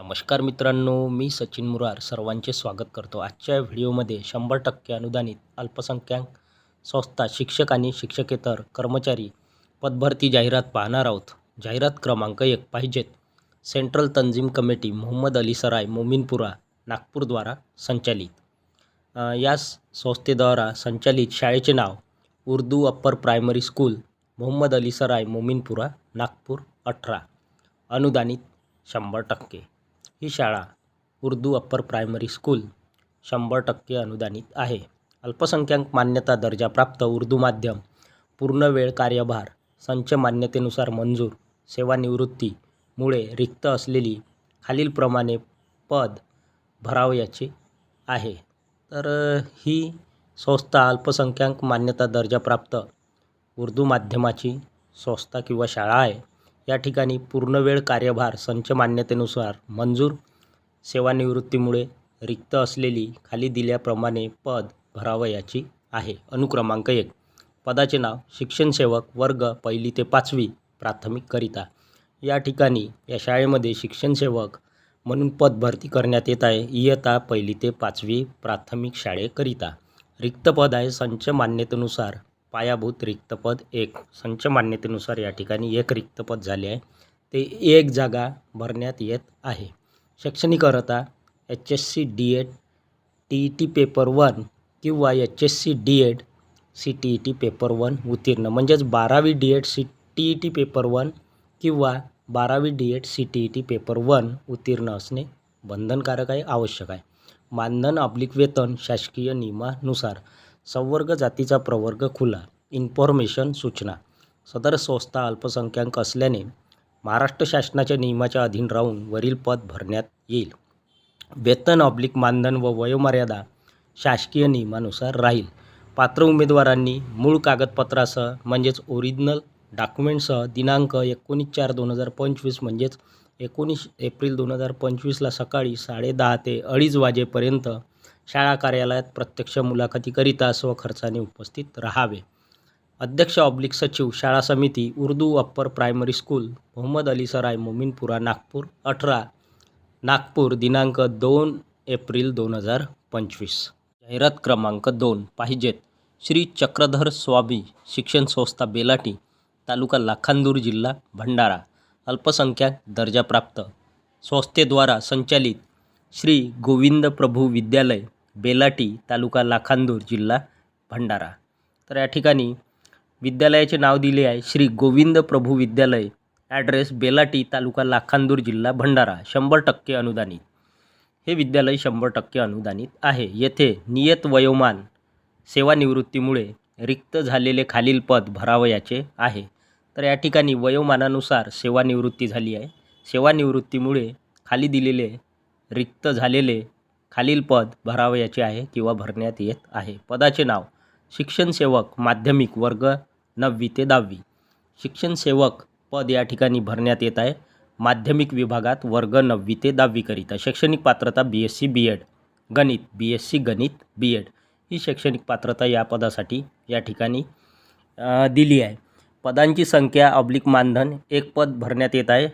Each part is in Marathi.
नमस्कार मित्रांनो मी सचिन मुरार सर्वांचे स्वागत करतो. आजच्या व्हिडिओमध्ये शंभर टक्के अनुदानित अल्पसंख्याक संस्था शिक्षक आणि शिक्षकेतर कर्मचारी पदभरती जाहिरात पाहणार आहोत. जाहिरात क्रमांक एक पाहिजेत. सेंट्रल तंजीम कमिटी मोहम्मद अली सराय मोमीनपुरा नागपूरद्वारा संचालित. या संस्थेद्वारा संचालित शाळेचे नाव Urdu upper primary school Mohammad Ali Sarai Mominpura Nagpur अठरा. अनुदानित शंभर टक्के. ही शाळा उर्दू अप्पर प्रायमरी स्कूल शंभर टक्के अनुदानित आहे. अल्पसंख्याक मान्यता दर्जाप्राप्त उर्दू माध्यम पूर्णवेळ कार्यभार संच मान्यतेनुसार मंजूर सेवानिवृत्तीमुळे रिक्त असलेली खालीलप्रमाणे पद भरावयाचे आहे. तर ही संस्था अल्पसंख्याक मान्यता दर्जाप्राप्त उर्दू माध्यमाची संस्था किंवा शाळा आहे. या ठिकाणी पूर्णवेळ कार्यभार संच मान्यतेनुसार मंजूर सेवानिवृत्तीमुळे रिक्त असलेली खाली दिल्याप्रमाणे पद भरावयाची आहे. अनुक्रमांक एक. पदाचे नाव शिक्षणसेवक वर्ग पहिली ते पाचवी प्राथमिककरिता या ठिकाणी या शाळेमध्ये शिक्षणसेवक म्हणून पद भरती करण्यात येत आहे. इयत्ता पहिली ते पाचवी प्राथमिक शाळेकरिता रिक्त पद आहे संच मान्यतेनुसार पायाभूत रिक्तपद एक. संच मान्यतेनुसार या ठिकाणी एक रिक्तपद झाले आहे. ते एक जागा भरण्यात येत आहे. शैक्षणिक अर्हता H S C D Ed T E T paper one किंवा H S C D Ed C T E T paper one उत्तीर्ण. म्हणजेच बारावी D Ed C T E T paper one किंवा बारावी D Ed C T E T paper one उत्तीर्ण असणे बंधनकारक आहे आवश्यक आहे. मानधन अब्लिक वेतन शासकीय नियमानुसार संवर्ग जातीचा प्रवर्ग खुला. इन्फॉर्मेशन सूचना. सदर संस्था अल्पसंख्याक असल्याने महाराष्ट्र शासनाच्या नियमाच्या अधीन राहून वरील पद भरण्यात येईल. वेतन ऑब्लिक मानधन व वयोमर्यादा शासकीय नियमानुसार राहील. पात्र उमेदवारांनी मूळ कागदपत्रासह म्हणजेच ओरिजिनल डॉक्युमेंटसह दिनांक एकोणीस चार दोन हजार पंचवीस म्हणजेच एकोणीस एप्रिल दोन हजार पंचवीसला सकाळी साडेदहा ते अडीच वाजेपर्यंत शाळा कार्यालयात प्रत्यक्ष मुलाखतीकरिता स्वखर्चाने उपस्थित राहावे. अध्यक्ष ऑब्लिक सचिव शाळा समिती Urdu upper primary school Mohammad Ali Sarai Mominpura Nagpur अठरा नागपूर दिनांक दोन एप्रिल दोन हजार पंचवीस. जाहिरात क्रमांक दोन पाहिजेत. श्री चक्रधर स्वामी शिक्षण संस्था बेलाटी तालुका लाखांदूर जिल्हा भंडारा. अल्पसंख्याक दर्जाप्राप्त संस्थेद्वारा संचालित श्री गोविंद प्रभू विद्यालय बेलाटी तालुका लाखांदूर जिल्हा भंडारा. तर या ठिकाणी विद्यालयाचे नाव दिले आहे श्री गोविंद प्रभू विद्यालय ॲड्रेस बेलाटी तालुका लाखांदूर जिल्हा भंडारा शंभर टक्के अनुदानित. हे विद्यालय शंभर टक्के अनुदानित आहे. येथे नियत वयोमान सेवानिवृत्तीमुळे रिक्त झालेले खालील पद भरावयाचे आहे. तर या ठिकाणी वयोमानानुसार सेवानिवृत्ती झाली आहे. सेवानिवृत्तीमुळे खाली दिलेले रिक्त झालेले खालील पद भरावयाचे आहे किंवा भरण्यात येत आहे. पदाचे नाव शिक्षणसेवक माध्यमिक वर्ग नववी ते दहावी. शिक्षणसेवक पद या ठिकाणी भरण्यात येत आहे. माध्यमिक विभागात वर्ग नववी ते दहावीकरिता शैक्षणिक पात्रता B S C B Ed गणित बी एस सी गणित बी एड ही शैक्षणिक पात्रता या पदासाठी या ठिकाणी दिली आहे. पदांची संख्या ऑब्लिक मानधन एक पद भरण्यात येत आहे.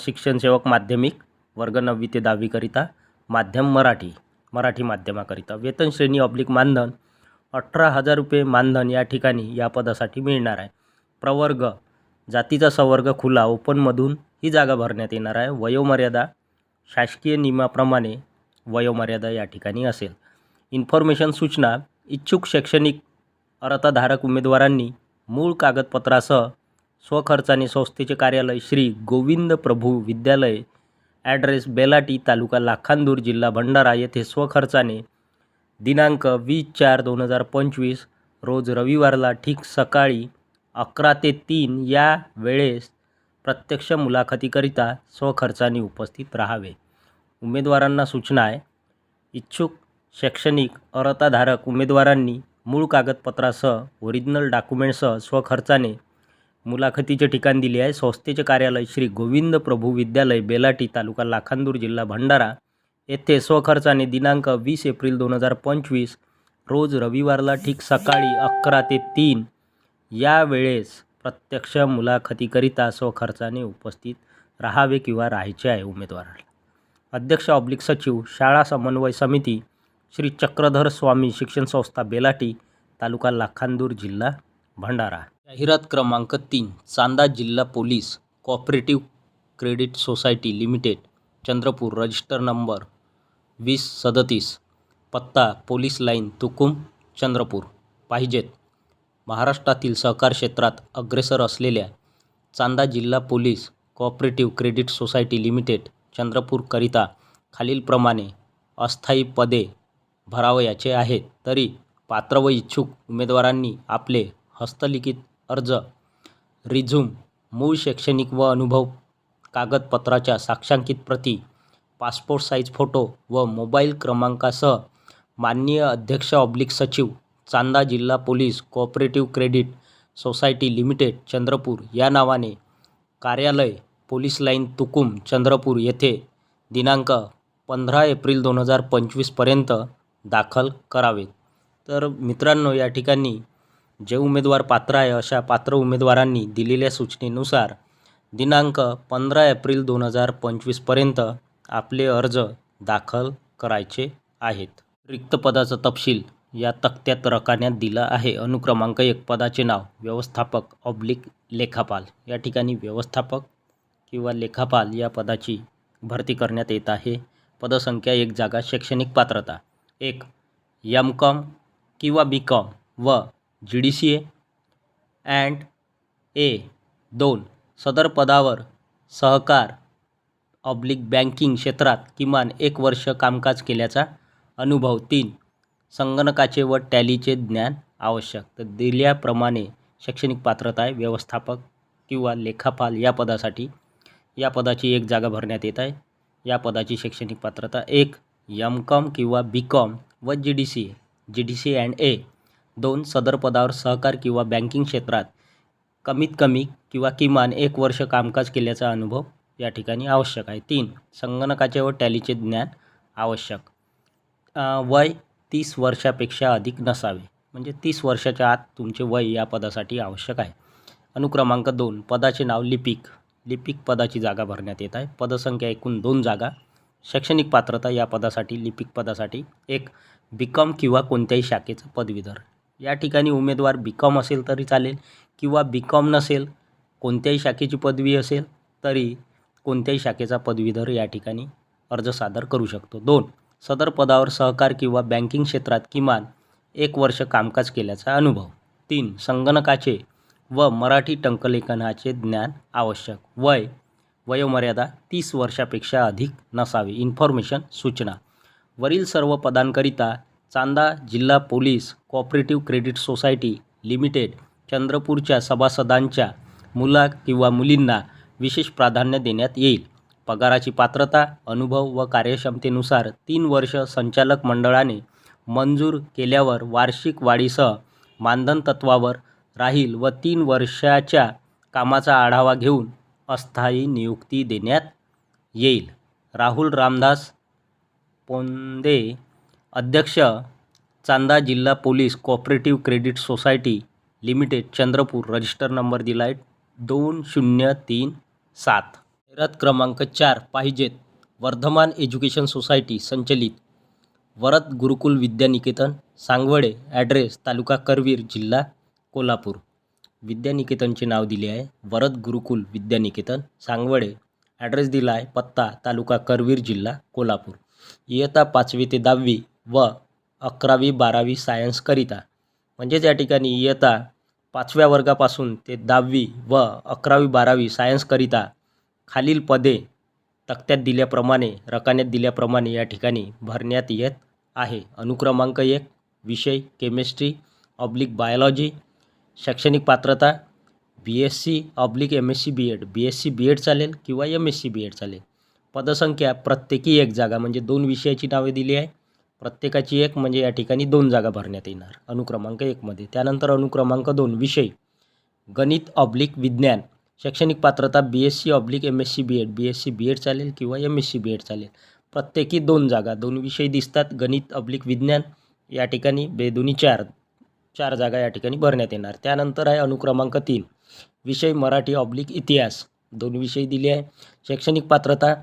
शिक्षणसेवक माध्यमिक वर्ग नववी ते दहावीकरिता माध्यम मराठी मराठी माध्यमाकरिता. वेतन श्रेणी ऑब्लिक मानधन अठरा हजार रुपये मानधन या ठिकाणी या पदासाठी मिळणार आहे. प्रवर्ग जातीचा संवर्ग खुला ओपनमधून ही जागा भरण्यात येणार आहे. वयोमर्यादा शासकीय नियमाप्रमाणे वयोमर्यादा या ठिकाणी असेल. इन्फॉर्मेशन सूचना इच्छुक शैक्षणिक अर्हताधारक उमेदवारांनी मूळ कागदपत्रासह स्वखर्चाने संस्थेचे कार्यालय श्री गोविंद प्रभू विद्यालय ॲड्रेस बेलाटी तालुका लाखांदूर जिल्हा भंडारा येथे स्वखर्चाने दिनांक वीस चार दोन हजार पंचवीस रोज रविवारला ठीक सकाळी अकरा ते तीन या वेळेस प्रत्यक्ष मुलाखतीकरिता स्वखर्चाने उपस्थित राहावे. उमेदवारांना सूचना आहे. इच्छुक शैक्षणिक अर्हताधारक उमेदवारांनी मूळ कागदपत्रासह ओरिजिनल डॉक्युमेंटसह स्वखर्चाने मुलाखतीचे ठिकाण दिले आहे. संस्थेचे कार्यालय श्री गोविंद प्रभू विद्यालय बेलाटी तालुका लाखांदूर जिल्हा भंडारा. येथे स्वखर्चाने दिनांक वीस एप्रिल दोन हजार पंचवीस रोज रविवारला ठीक सकाळी अकरा ते तीन या वेळेस प्रत्यक्ष मुलाखतीकरिता स्वखर्चाने उपस्थित राहावे किंवा राहायचे आहे उमेदवाराला. अध्यक्ष ऑब्लिक सचिव शाळा समन्वय समिती श्री चक्रधर स्वामी शिक्षण संस्था बेलाटी तालुका लाखांदूर जिल्हा भंडारा. जाहिरात क्रमांक तीन चांदा जिल्हा police cooperative credit society limited Chandrapur register number वीस सदतीस पत्ता पोलीस लाईन तुकुम चंद्रपूर. पाहिजेत. महाराष्ट्रातील सहकार क्षेत्रात अग्रेसर असलेल्या चांदा जिल्हा police cooperative credit society limited चंद्रपूरकरिता खालीलप्रमाणे अस्थायी पदे भरावयाचे आहेत तरी पात्र व इच्छुक उमेदवारांनी आपले हस्तलिखित अर्ज. रिझ्यूम. मूळ शैक्षणिक व अनुभव. कागदपत्राच्या साक्षांकित प्रती. पासपोर्ट साईज फोटो व मोबाईल क्रमांकासह माननीय अध्यक्ष ऑब्लिक सचिव चांदा जिल्हा police cooperative credit society limited Chandrapur. या नावाने कार्यालय पोलीस लाईन तुकुम चंद्रपूर येथे दिनांक पंधरा एप्रिल दोन हजार पंचवीसपर्यंत दाखल करावेत तर मित्रांनो या ठिकाणी जे उमेदवार पात्र आहे अशा पात्र उमेदवारांनी दिलेल्या सूचनेनुसार दिनांक पंधरा एप्रिल दोन हजार पंचवीसपर्यंत आपले अर्ज दाखल करायचे आहेत. रिक्त पदाचा तपशील या तक्त्यात रकान्यात दिला आहे. अनुक्रमांक एक पदाचे नाव व्यवस्थापक ऑब्लिक लेखापाल. या ठिकाणी व्यवस्थापक किंवा लेखापाल या पदाची भरती करण्यात येत आहे. पदसंख्या एक जागा शैक्षणिक पात्रता. एक एम कॉम किंवा बी कॉम व G D C A and A दोन सदर पदावर सहकार ऑब्लिक बँकिंग क्षेत्रात किमान एक वर्ष कामकाज केल्याचा अनुभव तीन संगणकाचे व टॅलीचे ज्ञान आवश्यक. तर दिल्याप्रमाणे शैक्षणिक पात्रता आहे व्यवस्थापक किंवा लेखापाल या पदासाठी या पदाची एक जागा भरण्यात येत आहे. या पदाची शैक्षणिक पात्रता एक एम कॉम किंवा बी कॉम व G D C G D C and A दोन सदर पदावर सहकार किंवा बँकिंग क्षेत्रात कमीत कमी किंवा किमान एक वर्ष कामकाज केल्याचा अनुभव या ठिकाणी आवश्यक आहे. तीन संगणकाचे व टॅलीचे ज्ञान आवश्यक. वय तीस वर्षापेक्षा अधिक नसावे. म्हणजे तीस वर्षाच्या आत तुमचे वय या पदासाठी आवश्यक आहे. अनुक्रमांक दोन पदाचे नाव लिपिक. लिपिक पदाची जागा भरण्यात येत आहे. पदसंख्या एकूण दोन जागा. शैक्षणिक पात्रता या पदासाठी लिपिक पदासाठी एक बी कॉम किंवा कोणत्याही शाखेचं पदवीधर. या ठिकाणी उमेदवार बी कॉम असेल तरी चालेल किंवा बी कॉम नसेल कोणत्याही शाखेची पदवी असेल तरी कोणत्याही शाखेचा पदवीधर या ठिकाणी अर्ज सादर करू शकतो. दोन सदर पदावर सहकार किंवा बँकिंग क्षेत्रात किमान एक वर्ष कामकाज केल्याचा अनुभव. तीन संगणकाचे व मराठी टंकलेखनाचे ज्ञान आवश्यक. वय वयोमर्यादा तीस वर्षापेक्षा अधिक नसावे. इन्फॉर्मेशन सूचना. वरील सर्व पदांकरिता चांदा जिल्हा police cooperative credit society limited चंद्रपूरच्या सभासदांच्या मुला किंवा मुलींना विशेष प्राधान्य देण्यात येईल. पगाराची पात्रता अनुभव व कार्यक्षमतेनुसार तीन वर्ष संचालक मंडळाने मंजूर केल्यावर वार्षिक वाढीसह मानधन तत्वावर राहील व तीन वर्षाच्या कामाचा आढावा घेऊन अस्थायी नियुक्ती देण्यात येईल. राहुल रामदास पोंदे अध्यक्ष चांदा जिल्हा police cooperative credit society limited Chandrapur. Register number दिला आहे दोन शून्य तीन सात. रथ क्रमांक चार पाहिजेत वर्धमान एज्युकेशन सोसायटी संचलित. वरद गुरुकुल विद्यानिकेतन सांगवडे. ॲड्रेस तालुका करवीर जिल्हा कोल्हापूर. विद्यानिकेतनचे नाव दिले आहे वरद गुरुकुल विद्यानिकेतन सांगवडे. ॲड्रेस दिला आहे पत्ता तालुका करवीर जिल्हा कोल्हापूर. इयत्ता पाचवी ते दहावी व अकरावी बारावी सायन्सकरिता म्हणजेच या ठिकाणी इयत्ता पाचव्या वर्गापासून ते दहावी व अकरावी बारावी सायन्सकरिता खालील पदे तक्त्यात दिल्याप्रमाणे रकान्यात दिल्याप्रमाणे या ठिकाणी भरण्यात येत आहे. अनुक्रमांक एक विषय केमिस्ट्री ऑब्लिक बायोलॉजी शैक्षणिक पात्रता B S C oblique M S C B Ed B S C B Ed चालेल किंवा M S C B Ed चालेल. पदसंख्या प्रत्येकी एक जागा म्हणजे दोन विषयाची नावे दिली आहे. प्रत्येकाची एक म्हणजे या ठिकाणी दोन जागा भरण्यात येणार. अनुक्रमांक एकमध्ये त्यानंतर अनुक्रमांक दोन विषय. गणित ऑब्लिक विज्ञान. शैक्षणिक पात्रता B S C oblique M S C B Ed B S C B Ed चालेल किंवा M S C B Ed चालेल. प्रत्येकी दोन जागा दोन विषय दिसतात. गणित ऑब्लिक विज्ञान. या ठिकाणी बेदोनी चार चार जागा या ठिकाणी भरण्यात येणार. त्यानंतर आहे अनुक्रमांक तीन. विषय मराठी ऑब्लिक इतिहास. दोन विषय दिले आहे. शैक्षणिक पात्रता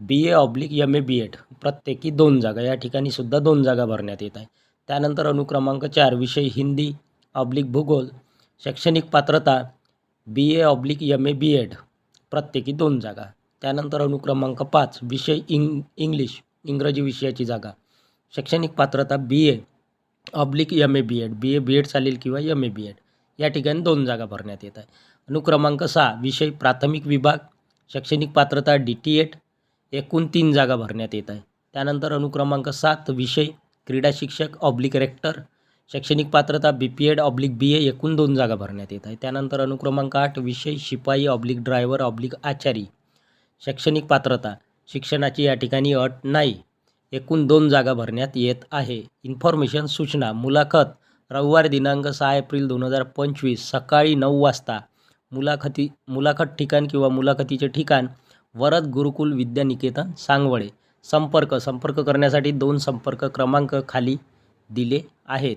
B A oblique M A B Ed प्रत्येकी दोन जागा या ठिकाणी सुद्धा दोन जागा भरण्यात येत आहे. त्यानंतर अनुक्रमांक चार विषय हिंदी ऑब्लिक भूगोल शैक्षणिक पात्रता B A oblique M A B Ed प्रत्येकी दोन जागा. त्यानंतर अनुक्रमांक पाच विषय इंग इंग्लिश इंग्रजी विषयाची जागा. शैक्षणिक पात्रता B A oblique M A B Ed B A B Ed चालेल किंवा एम ए बी एड या ठिकाणी दोन जागा भरण्यात येत आहे. अनुक्रमांक सहा विषय प्राथमिक विभाग शैक्षणिक पात्रता डी टी एड एकूण तीन जागा भरण्यात येत आहे. त्यानंतर अनुक्रमांक सात विषय क्रीडा शिक्षक ऑब्लिक रेक्टर शैक्षणिक पात्रता B P Ed oblique B A एकूण दोन जागा भरण्यात येत आहे. त्यानंतर अनुक्रमांक आठ विषय शिपाई ऑब्लिक ड्रायव्हर ऑब्लिक आचारी शैक्षणिक पात्रता शिक्षणाची या ठिकाणी अट नाही. एकूण दोन जागा भरण्यात येत आहे. इन्फॉर्मेशन सूचना मुलाखत रविवार दिनांक सहा एप्रिल दोन हजार पंचवीस सकाळी नऊ वाजता मुलाखती मुलाखत ठिकाण किंवा मुलाखतीचे ठिकाण वरद गुरुकुल विद्यानिकेतन सांगवळे संपर्क संपर्क करण्यासाठी दोन संपर्क क्रमांक खाली दिले आहेत.